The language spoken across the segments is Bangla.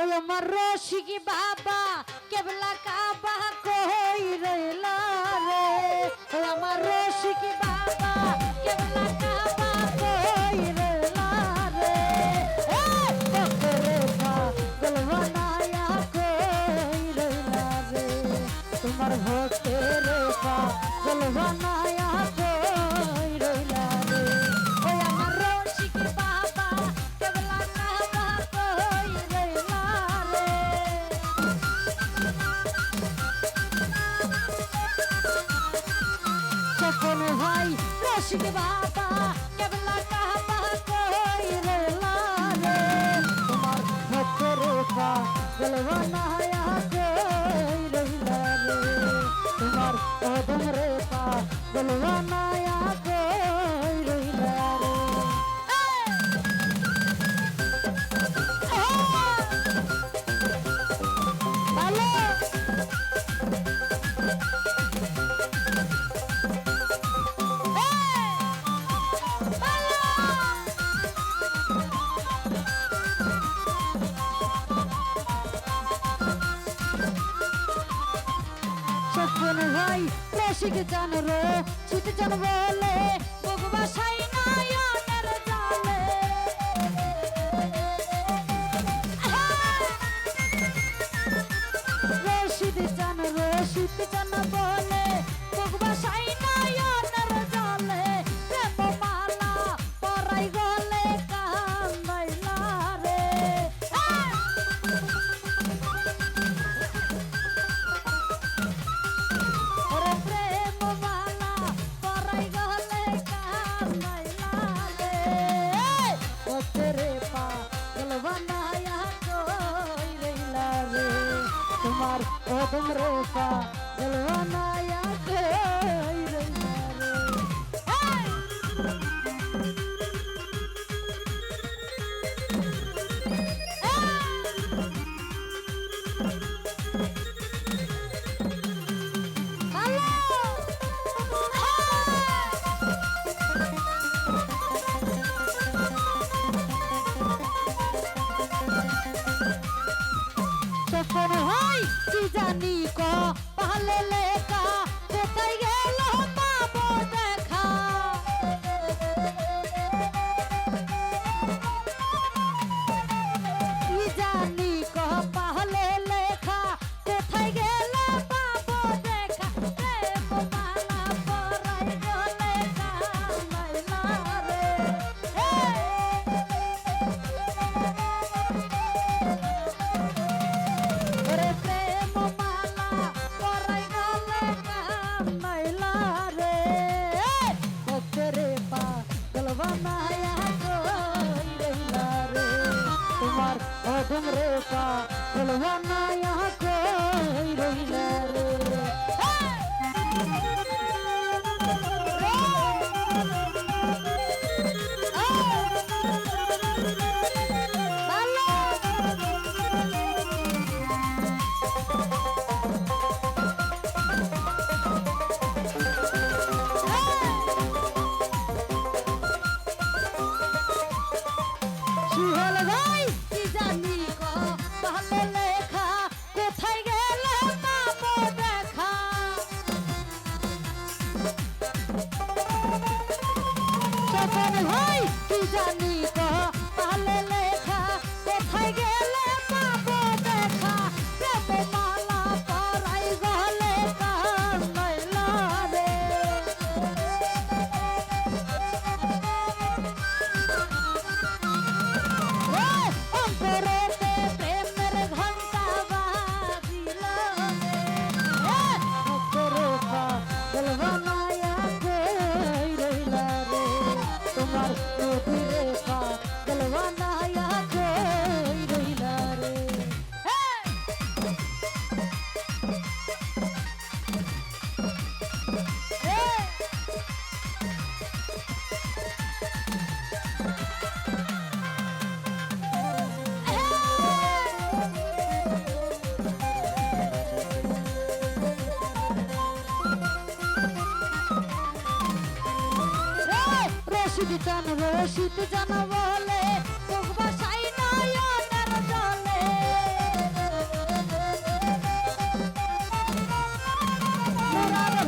ওই আমার রসিকি বাবা, কেবলা কাবা কই রইলা রে? ও আমার রসিকি বাবা, কেবলা কাবা আশিক বাবা কেবলা কাবা কই রে লারে? তোমার ভক্ত রেখা গলবানা কই রে লারে? তোমার অদম রেখা গলবানা জান ভাই রসিক জান রো? ছুট জান বলে? ভোগবাসাই নায়নের জালে। রসিক জান রো? তোমরে এলো না ওই কি জানি ক? পালে লেখা কোথায় গেল পাবো দেখা। ধুমরে পা বলব না ইয়া কই রইলা? জানি রশিদ কান রশিদ জান বলে বাসাই নয়নার জলে।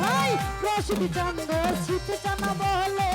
ভাই রশিদ চান রশিদ জান বলে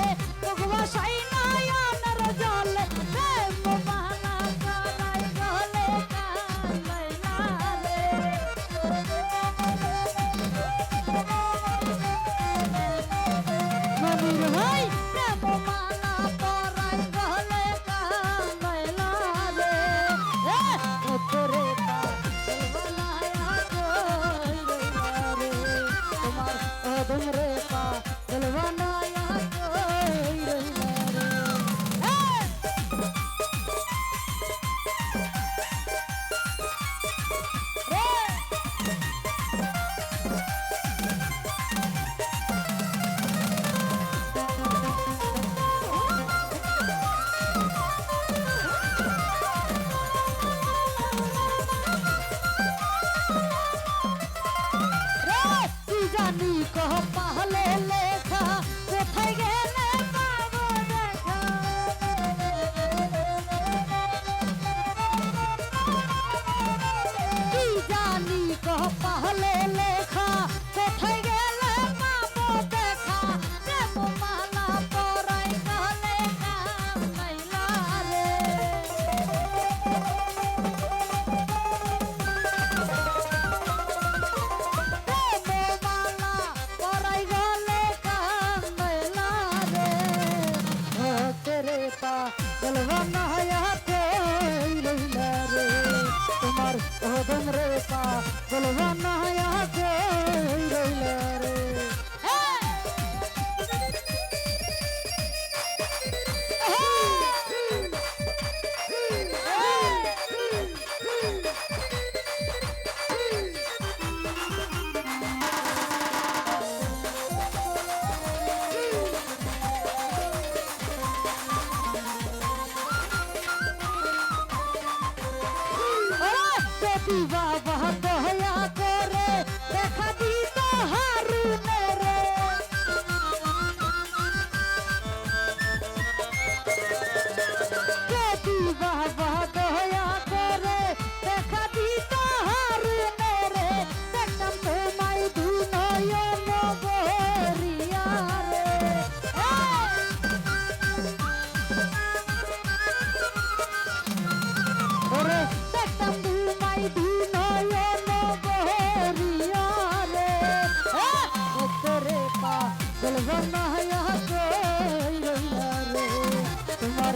তোমার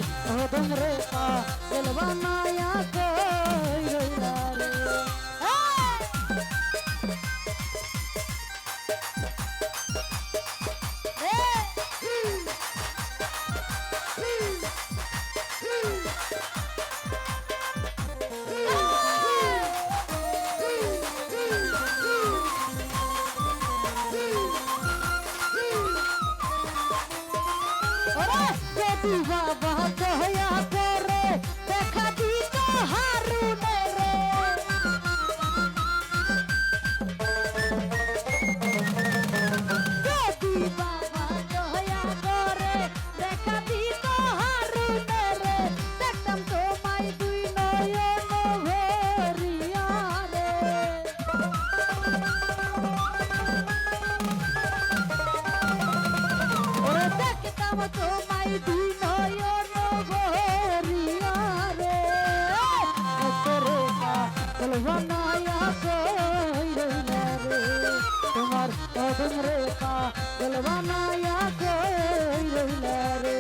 রে পা কবি বাবা দয়া করে দেখা तुमरे का दिलवानाया कोई रहिला रे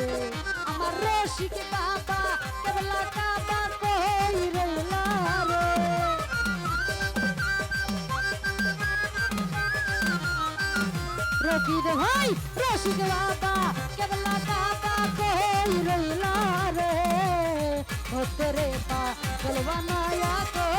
अमर रशिक बाबा कबला काबा कोई रहिला रे रोकी रे भाई रशिक बाबा कबला काबा कोई रहिला रे ओ तेरे पा दिलवानाया कोई